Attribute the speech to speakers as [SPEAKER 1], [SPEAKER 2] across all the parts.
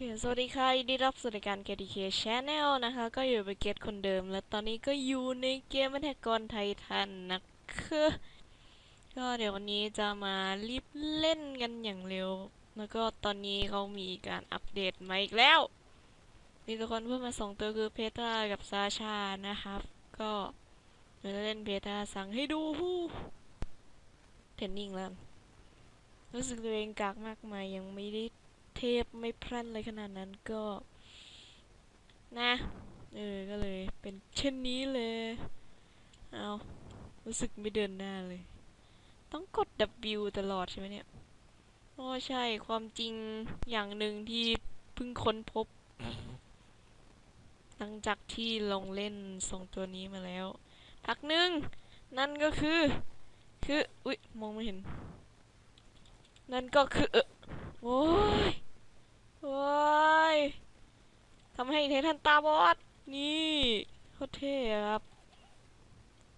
[SPEAKER 1] เคสวัสดีค่ะยินดีรับสู่รายการ KTK Channel นะคะ ก็อยู่ไปเกตคนเดิม และตอนนี้ก็อยู่ในเกมมัทกรไททันนะคะก็เดี๋ยววันนี้จะมารีบเล่นกันอย่างเร็ว แล้วก็ตอนนี้เขามีการอัปเดตมาอีกแล้ว มีตัวคนเพิ่มมาสองตัวคือเพตรากับซาชานะครับ ก็เดี๋ยวจะเล่นเพตราสั่งให้ดูฮู้เทรนนิ่งแล้ว รู้สึกตัวเองกากมากมายยังไม่ได้ เทพไม่พรั่นเลยขนาดนั้นก็นะเออก็เลยเป็นเช่นนี้เลย เอารู้สึกไม่เดินหน้าเลย ต้องกด W ตลอดใช่ไหมเนี่ยโอ้ใช่ความจริงอย่างหนึ่งที่เพิ่งค้นพบ หลังจากที่ลงเล่นสองตัวนี้มาแล้ว พักหนึ่งนั่นก็คือ คือ อุ๊ย มองไม่เห็น นั่นก็คือ เออโอ้ย โอ้ยทำให้ไททันตาบอด นี่โคตรเท่ครับ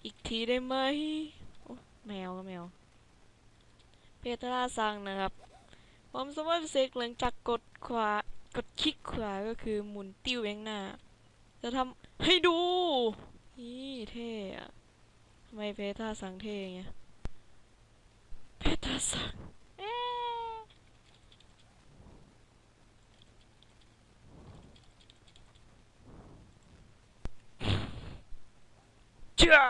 [SPEAKER 1] อีกทีได้ไหมโอ้แมวก็แมวเปตราซังนะครับความสามารถพิเศษหลังจากกดขวากดคลิกขวาก็คือหมุนติ้วแบงหน้า จะทำให้ดู นี่เท่อะทำไมเพตราซังเท่เงี้ยเพตราซัง เอ๊ะ จ้า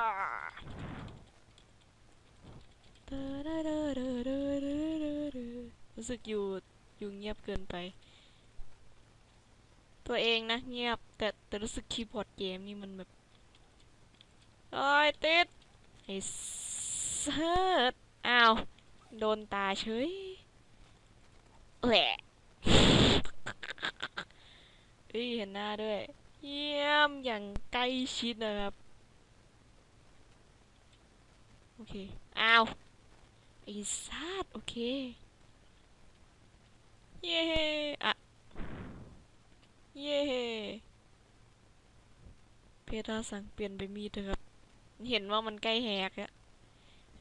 [SPEAKER 1] รู้สึกอยู่อยู่เงียบเกินไป ตัวเองนะเงียบ แต่แต่รู้สึกคีย์บอร์ดเกมนี่มันแบบโอ้ยติดไอ้เซิร์ดอ้าว โดนตาเฉยแหละเอ้ยเห็นหน้าด้วย เยี่ยมอย่างใกล้ชิดนะครับ โอเค อ้าวไอ้สัตว์โอเค เย้อะเย้เพทราสั่งเปลี่ยนไปมีดเถอะครับ เห็นว่ามันใกล้แหกอะ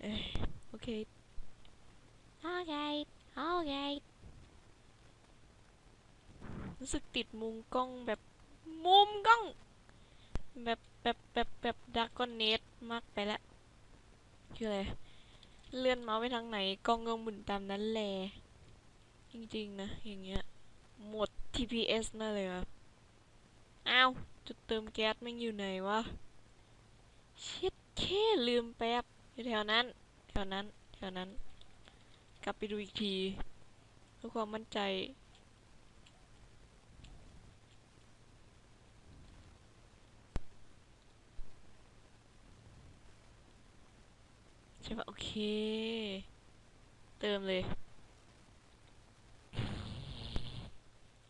[SPEAKER 1] เอ้ยโอเค โอเค โอเค รู้สึกติดมุมกล้องแบบมุมกล้อง แบบแบบแบบแบบดักกอนเนตมากไปแล้ว คืออะไร เลื่อนเมาส์ไปทางไหนกล้องก็หมุนตามนั้นแหละจริงๆนะ อย่างเงี้ย หมด TPS น่าเลยครับอ้าวจุดเติมแก๊สม่งอยู่ไหนวะเช็ดแค่ลืมแป๊บ อยู่แถวนั้น แถวนั้น แถวนั้น กลับไปดูอีกทีเพื่อความมั่นใจ ช่ปะโอเค เติมเลย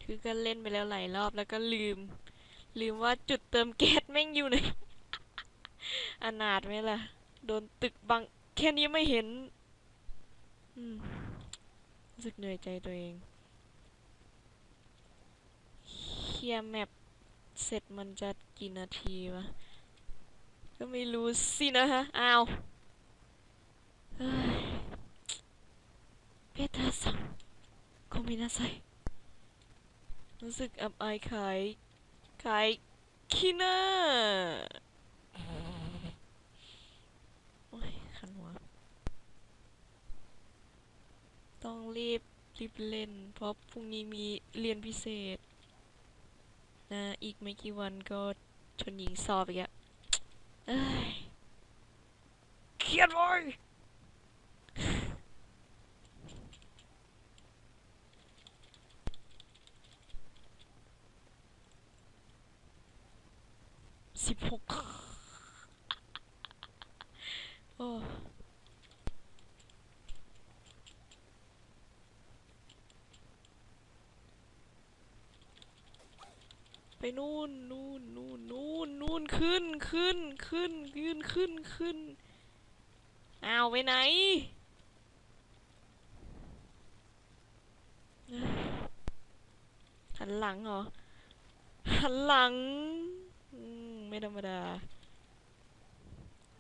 [SPEAKER 1] คือก็เล่นไปแล้วหลายรอบแล้วก็ลืม ลืมว่าจุดเติมแก๊สแม่งอยู่ไหนอนาถไหมล่ะ โดนตึกบัง แค่นี้ไม่เห็นอืมรู้สึกเหนื่อยใจตัวเองเคลียร์แมปเสร็จมันจะกี่นาทีวะ ก็ไม่รู้สินะฮะ อ้าว เฮ้ยเพตราซังโคมินาไซรู้สึกอับอายขายขายคิน่าโอ้ยขันหัว ต้องรีบรีบเล่น เพราะพรุ่งนี้มีเรียนพิเศษ นะ อีกไม่กี่วันก็ชนหญิงสอบอีกอะเอ้ยเครียดเลย สิบหก โอ้ไปนู่นนู่นนู่นนู่นนู่นขึ้นขึ้นขึ้นยืนขึ้นขึ้นอ้าวไปไหนหันหลังเหรอหันหลังไม่ธรรมดา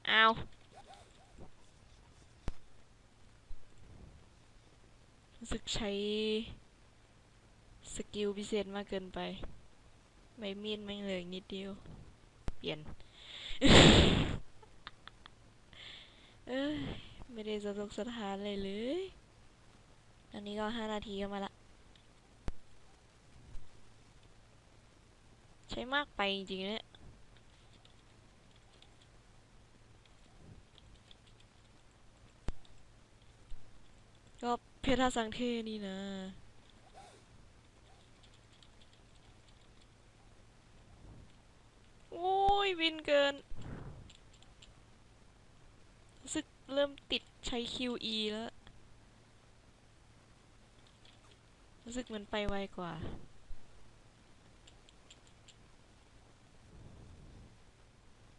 [SPEAKER 1] อ้าว สึกใช้ สกิลพิเศษมากเกินไป ไม่มีดไม่งเลยนิดเดียว เปลี่ยน เอ้ย ไม่ได้สะทกสถานเลยเลย ตอนนี้ก็ห้านาทีก็มาละ ใช้มากไปจริงๆเนี่ย ก็ เพทาสังเทนี่นะ โอ้ยวินเกินรู้สึกเริ่มติดใช้ QE แล้ว รู้สึกมันไปไวกว่า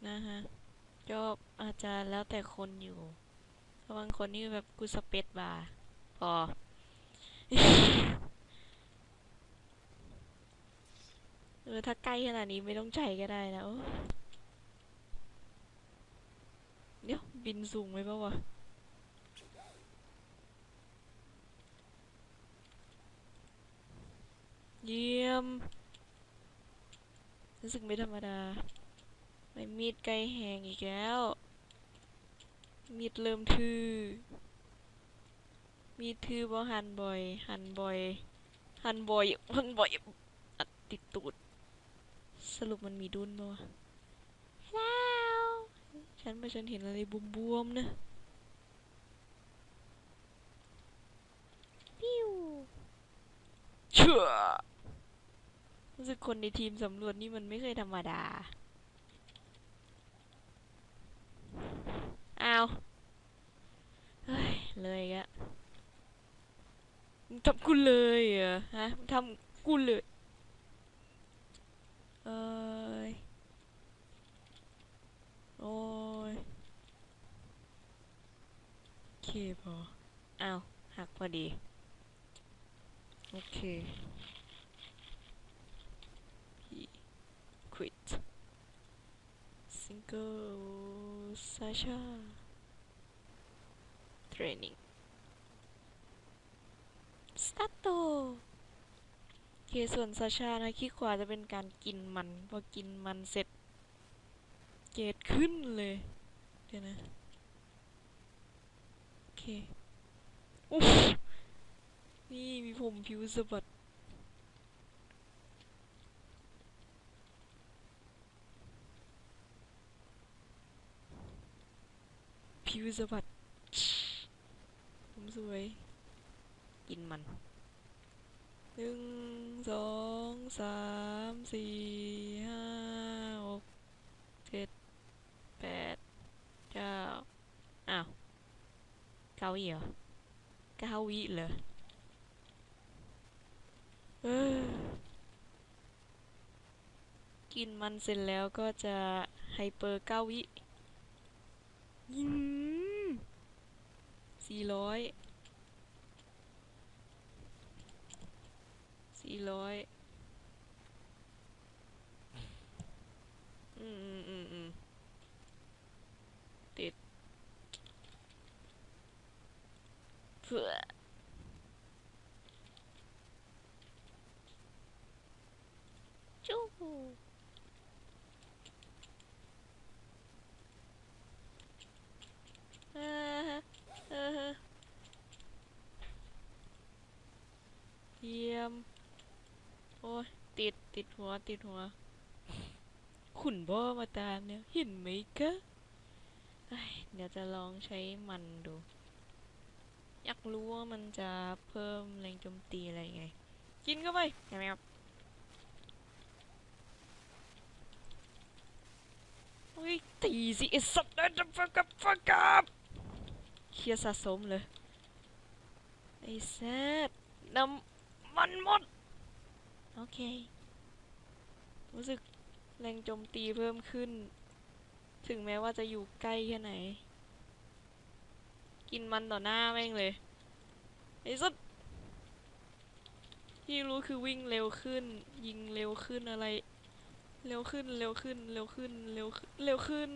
[SPEAKER 1] นะฮะก็อาจจะแล้วแต่คนอยู่บางคนนี่แบบกูสเปซบาร์ พอเออ ถ้าใกล้ขนาดนี้ไม่ต้องใจก็ได้นะเดี๋ยวบินสูงไหมปะวะเยี่ยม รู้สึกไม่ธรรมดา ไม่มีดใกล้แหงอีกแล้ว มีดเริ่มทื่อ มีดทื่อบ่หันบ่อยหันบ่อยหันบ่อยหันบ่อยอัดติดตูด สรุปมันมีดุนปะวะแล้วฉันไม่ฉันเห็นอะไรบวมๆนะปิ้วเชื่อรู้สึกคนในทีมสำรวจนี่มันไม่เคยธรรมดา อ้าว เฮ้ย เลยอะมึง ทำกูเลยเหรอฮะทำกูเลย เอ้ย โอ้ยโอเคพออ้าว หักพอดี โอเค He quit single Sasha training start โอเคส่วนซาชานะขี้ขวาจะเป็นการกินมัน พอกินมันเสร็จ เกรดขึ้นเลย เดี๋ยวนะ โอเคอุ๊ฟนี่มีผมผิวสะบัดผิวสะบัดผมสวย กินมัน หนึ่งสองสามสี่ห้าหกเจ็ดแปดเก้าอ้าวเก้าวิเหรอเก้าวิเหรอเออกินมันเสร็จแล้วก็จะไฮเปอร์เก้าวิยิงสี่ร้อย สี่ร้อยอืมอืมอืมอืมติดเพื่อจู้เออเออเยี่ยม โอ้ย ติด ติด หัวติดหัว ขุนบ่อมาตามเนี่ยเห็นไหมคะเอ้ยเดี๋ยวจะลองใช้มันดู อยากรู้ว่ามันจะเพิ่มแรงโจมตีอะไรไง กินเข้าไปใช่ไหมครับเฮ้ยตีสิไอ้สัตว์นั่นจะฟักกับฟักกับเคลียร์สะสมเลยไอ้แซดน้ำมันหมด โอเค รู้สึกแรงโจมตีเพิ่มขึ้น ถึงแม้ว่าจะอยู่ใกล้แค่ไหน กินมันต่อหน้าแม่งเลยไอ้สัสที่รู้คือวิ่งเร็วขึ้น ยิงเร็วขึ้นอะไร เร็วขึ้นเร็วขึ้นเร็วขึ้นเร็วเร็วขึ้น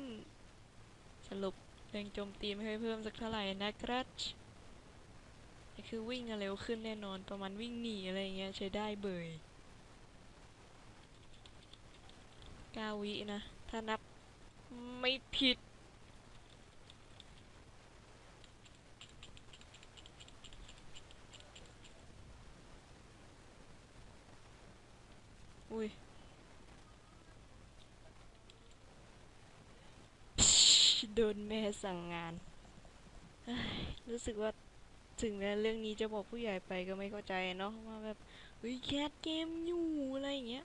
[SPEAKER 1] สรุปแรงโจมตีไม่ค่อยเพิ่มสักเท่าไหร่นะครับคือวิ่งอะเร็วขึ้นแน่นอนประมาณวิ่งหนีอะไรเงี้ยใช้ได้เบย เก้าวินะ ถ้านับไม่ผิด อุ้ยโดนแม่สั่งงาน รู้สึกว่าถึงแม้เรื่องนี้จะบอกผู้ใหญ่ไปก็ไม่เข้าใจเนาะว่าแบบเฮ้ยแคสเกมอยู่อะไรอย่างเงี้ย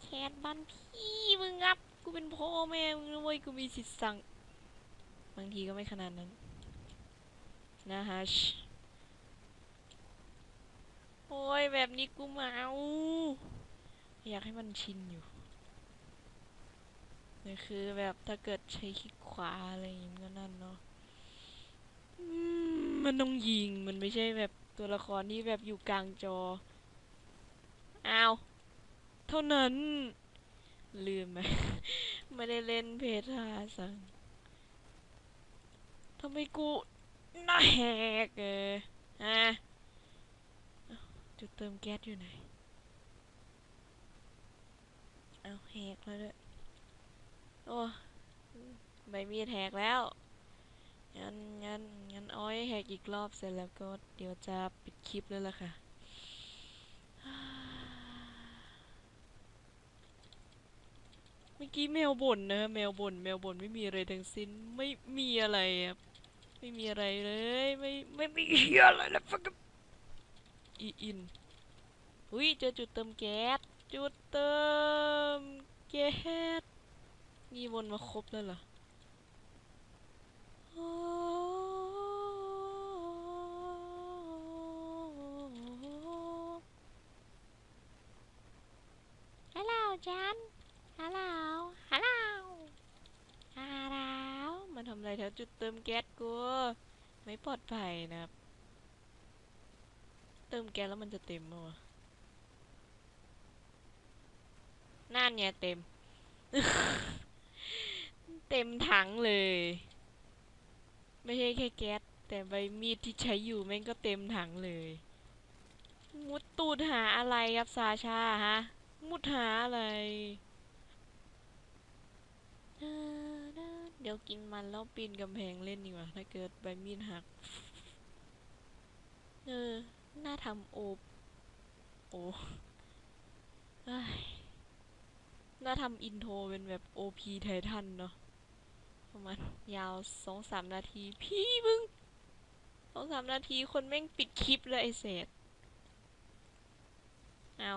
[SPEAKER 1] แคสบ้านพี่มึงครับ กูเป็นพ่อแม่มึงนะเว้ยกูมีสิทธิ์สั่ง บางทีก็ไม่ขนาดนั้น นะฮะโอ้ยแบบนี้กูเมา อยากให้มันชินอยู่นี่คือแบบถ้าเกิดใช้คลิกขวาอะไรอย่างงี้มันก็นั่นเนาะมมันต้องยิงมันไม่ใช่แบบตัวละครที่แบบอยู่กลางจอ อ้าว เท่านั้น ลืมไหม ไม่ได้เล่นเพทาสังทำไมกูหน้าแหกเออฮะจุดเติมแก๊สอยู่ไหน เอาแหกแล้วด้วย โอ้ใบมีดแหกแล้ว งั้นงั้นงั้นอ้อยแหกอีกรอบเสร็จแล้วก็เดี๋ยวจะปิดคลิปแล้วล่ะค่ะ เมื่อกี้แมวบ่นนะแมวบ่นแมวบ่นไม่มีอะไรทั้งสิ้นไม่มีอะไรครับไม่มีอะไรเลยไม่ไม่มีเหี้ยอะไรแล้วฟักอีอินอุ้ยเจอจุดเติมแก๊สจุดเติมแก๊สนี่วนมาครบแล้วเหรอโอ้ฮัลโหลจัน ฮัลโหล ฮัลโหล ฮัลโหลมาทำอะไรแถวจุดเติมแก๊สกู ไม่ปลอดภัยนะครับ เติมแก๊สแล้วมันจะเต็มมั้วะนั่นเนี่ยเต็ม เต็มถังเลย ไม่ใช่แค่แก๊สแต่ใบมีดที่ใช้อยู่แม่งก็เต็มถังเลย มุดตูดหาอะไรครับซาชาฮะ มุดหาอะไร เดี๋ยวกินมันแล้วปีนกำแพงเล่นดีกว่าถ้าเกิดใบมีดหัก เออ น่าทำโอบโอ้เอ้ยน่าทำอินโทรเป็นแบบ OP ไททันเนาะประมาณยาวสองสามนาที พี่มึงสองสามนาทีคนแม่งปิดคลิปเลยไอเศษเอา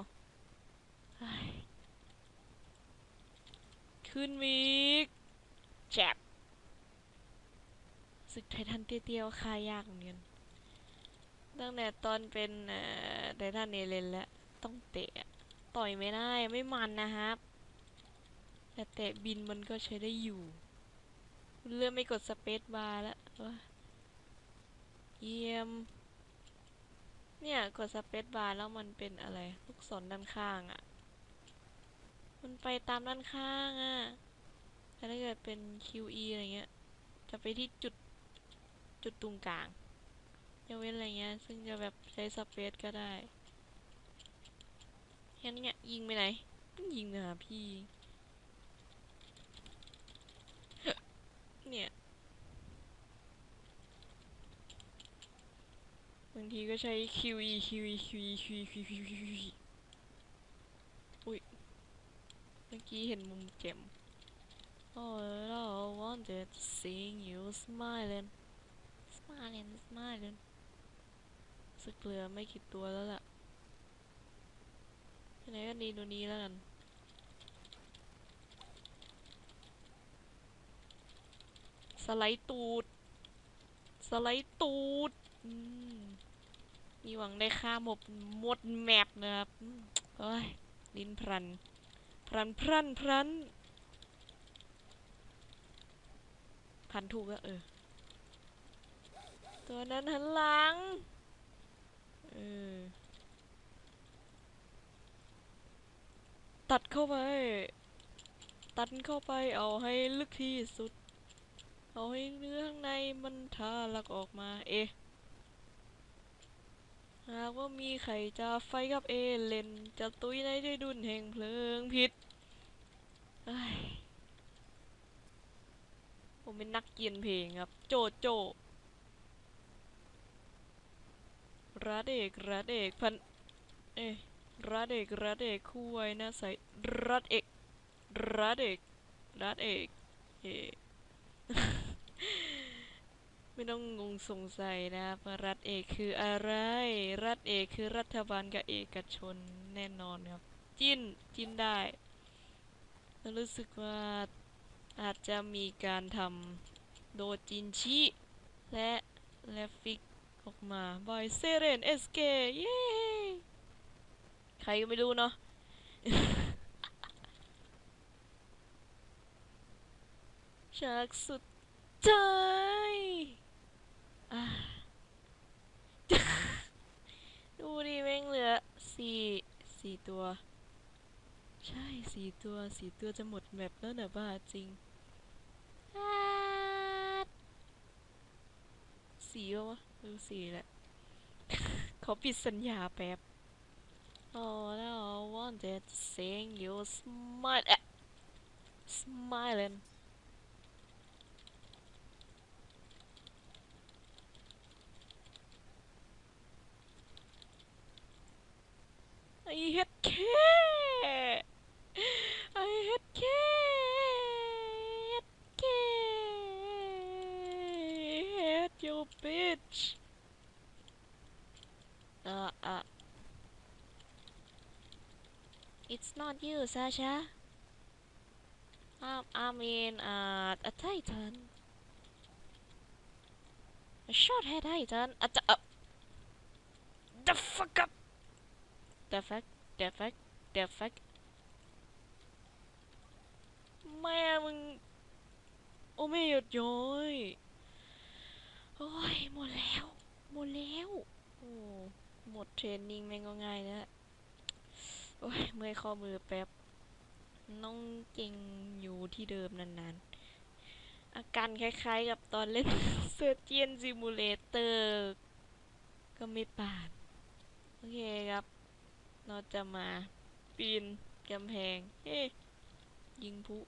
[SPEAKER 1] ขึ้นมีกแจ็บศึกไททันเตี้ยวๆค่ายากเหมือนกันตั้งแต่ตอนเป็นไททันเอเลนแล้วต้องเตะ ต่อยไม่ได้ไม่มันนะครับ แต่เตะบินมันก็ใช้ได้อยู่เริ่มไม่กดสเปซบาร์แล้วเยเยี่ยม เนี่ย กดสเปซบาร์แล้วมันเป็นอะไร ลูกศรด้านข้างอะ่ะ มันไปตามด้านข้างอะ่ะแต่ถ้าเกิดเป็น QE อะไรเงี้ย จะไปที่จุดจุดตรงกลางยกเว้นอะไรเงี้ย ซึ่งจะแบบใช้สเปซก็ได้แค่นี้เนี่ยยิงไปไหนยิงนะพี่ เนี่ยบางทีก็ใช้ QE QE QE QE QE QE อุ้ย เมื่อกี้เห็นมุมเจ็ม All I wanted to see you smiling smiling smiling สึกเหลือไม่กี่ตัวแล้วล่ะไหนก็ดีดูนี้แล้วกัน สไลด์ตูด สไลด์ตูดอืมมีหวังได้ค่าหมดหมดแมปนะครับอืมโอ้ย ลิ้นพรัน พรันพรันพรันพันถูกแล้วเออ ตัวนั้นหันหลัง เออ ตัดเข้าไป ตัดเข้าไปเอาให้ลึกที่สุด เอาให้เนื้อข้างในมันทะลักออกมา เอ๊ะ หากว่ามีใครจะไฟกับเอเลนจะตุยในด้วยดุนแห่งเพลิงพิษผมเป็นนักเกียนเพลงครับ โจโจรัดเอกรัดเอกพันเอ้ยรัดเอกรัดเอกคู่ไว้น้าใส่รัดเอกรัดเอกรัดเอกเอก ไม่ต้องงงสงสัยนะครับรัฐเอกคืออะไร รัฐเอกคือรัฐบาลกับเอกชนแน่นอนครับ จิ้นจิ้นได้แล้วรู้สึกว่าอาจจะมีการทำโดจินชิ และและฟิกออกมาบอยเซเรนเอสเกเย้ใครก็ไม่รู้เนาะฉากสุดท้าย ดูดิแม่งเหลือสี่สี่ตัว ใช่สี่ตัวสี่ตัวจะหมดแมปแล้วนะบ้าจริงสี่ปะวะเออสี่แหละเขอปิดสัญญาแป๊บ All I wanted to sing you smile smiling It's not you, Sasha. Um, I mean, uh, a titan. A short-haired titan. A t uh, the fuck up! The fuck, the fuck, the fuck. Mẹ mừng... Ôi mẹ giật rồi. Ôi, một léo, một léo. Ồ, một training mày ngon ngay nữa. โอ้ยเมื่อยข้อมือแป๊บ น้องเก่งอยู่ที่เดิมนานๆ อาการคล้ายๆกับตอนเล่นเซอร์เจียนซิมูเลเตอร์ก็ไม่ปานโอเคครับ เราจะมาปีนกำแพง เฮ้ยิงผู้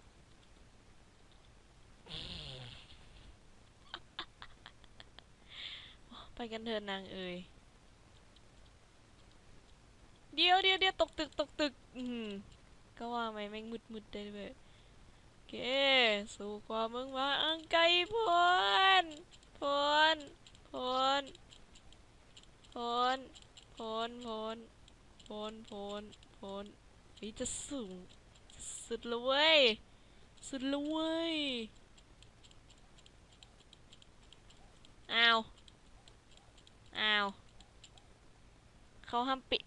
[SPEAKER 1] ไปกันเถิดนางเอ๋ย เดี๋ยวเดี๋ยวเดี๋ยวตกตึกตกตึก อืมก็ว่าไม่แม่งมืดมืดได้ด้วยโอเค สู่ความมึงว่าอังไกพนพนพนพนพนพนพนพนพนนี่จะสูงสุดเลยเว้ยสุดเลยเว้ยอ้าวอ้าวเขาห้ามปิด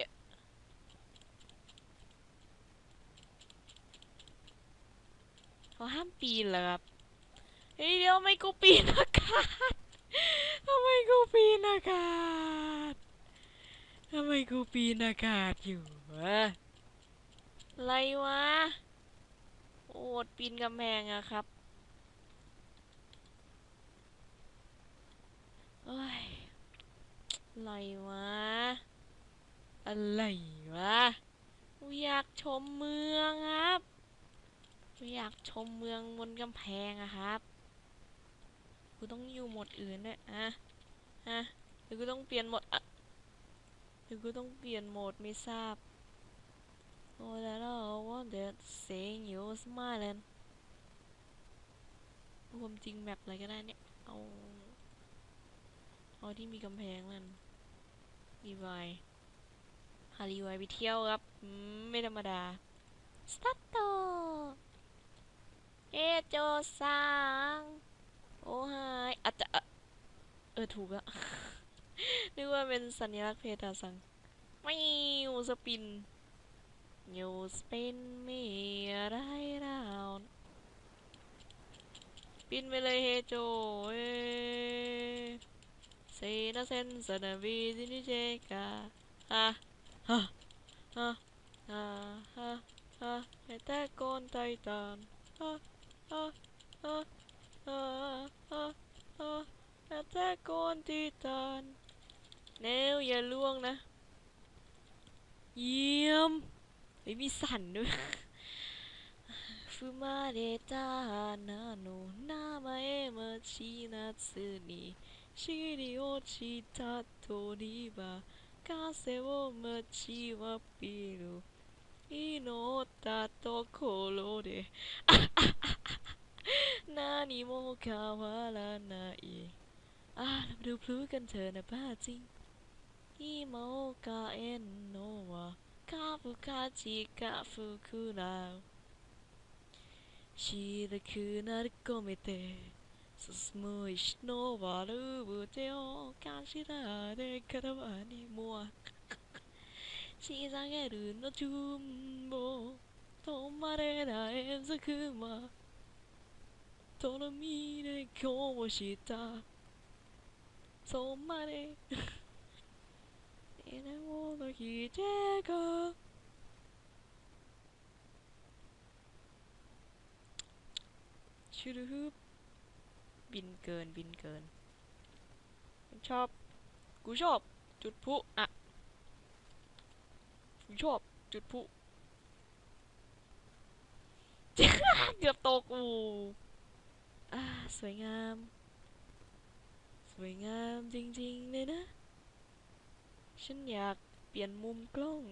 [SPEAKER 1] เขาห้ามปีนเหรอครับเฮ้ยเดี๋ยวไม่กูปีนอากาศทำไมกูปีนอากาศทำไมกูปีนอากาศอยู่วะอะไรวะ โอดปีนกำแพงอะครับเอ้ยอะไรวะ อะไรวะอยากชมเมืองครับ อยากชมเมืองบนกำแพงอะครับ กูต้องอยู่หมดอื่นด้วยอะฮะหรือกูต้องเปลี่ยนหมดอะหรือกูต้องเปลี่ยนโหมดไม่ทราบโอ้แล้วเราว่าเดี๋ยวเสียงอยู่สมาเลนความจริงแมปอะไรก็ได้เนี่ย เอา เอาที่มีกำแพงมันรีไวายหารีไวายไปเที่ยวครับ ไม่ธรรมดา สตาร์ท เอโจซังโอ้ไฮอาจจะเออ ถูกอะนึกว่าเป็นสัญลักษณ์เพตาซังไม่สปินยูสปินมีอะไรราวปินไปเลยเฮโจเอเซนาเซนสนาวีซินิเจกาฮะฮะฮะฮะฮะฮะไอแต่โกนไททันฮะ ฮะฮะฮะฮะฮะไอแต่โกนไททันแนวอย่าล่วงนะ เยี่ยมเฮ้ยมีสั่นด้วยฟูมาเดตานาโนนามาเอมาชินาซึนิชิริโอชิตาโตริบะกาเซโอมาชิวะปิรุอิโนตาโตโคโรเด นานิโมคาวาลานาอิอ่ะเรามาดูพลุกันเถอะนะบ้าจริง อิโมกาเอนโนวะคาฟุคาจิกาฟุคุรา白くなる込めて進む石の悪ぶてを感じられ体にも仕上げるの順を止まれないざくま とろみで今日したそまれいなものひでがชูดูฮึบบินเกินบินเกิน ชอบ กูชอบ จุดพลุอ่ะ กูชอบ จุดพลุ เกือบตกอู อ่าสวยงาม สวยงามจริงๆเลยนะ ฉันอยากเปลี่ยนมุมกล้อง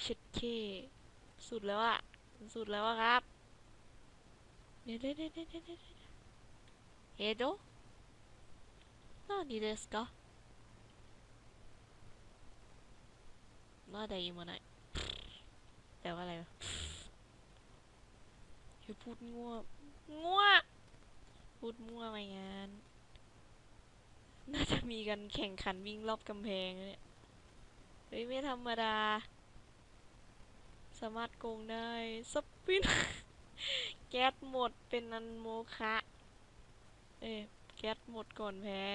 [SPEAKER 1] เช็ดเค สุดแล้วอะสุดแล้วอะครับ เดี๋ยวเดี๋ยวเดี๋ยวเดี๋ยวเดี๋ยวเดี๋ยวเฮโด何ですかまだ言わないแปลว่ าอพูดงัวงัวพูดมั่วไปงาน น่าจะมีกันแข่งขันวิ่งรอบกำแพงเนี่ยเฮ้ยไม่ธรรมดา สามารถโกงได้สปิน แก๊สหมดเป็นนันโมคะเอ้ยแก๊สหมดก่อนแพ้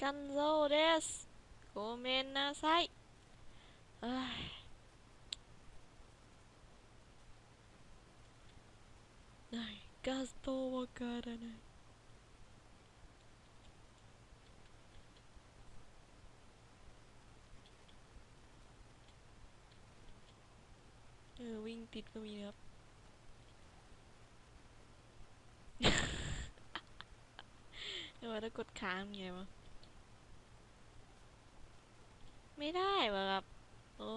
[SPEAKER 1] กันโซเดสโกเมนนาไซเอ้ยไห นกาสโตวาการะไนเออวิ่งติดก็มีครับ เออถ้ากดค้างไงวะ ไม่ได้วะครับ โอ้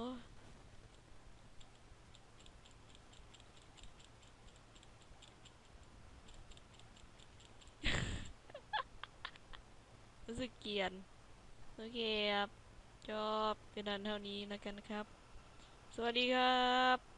[SPEAKER 1] รู้สึ กเกียนโอเคครับจบเป็นดันเท่านี้แล้วกันครับ สวัสดีครับ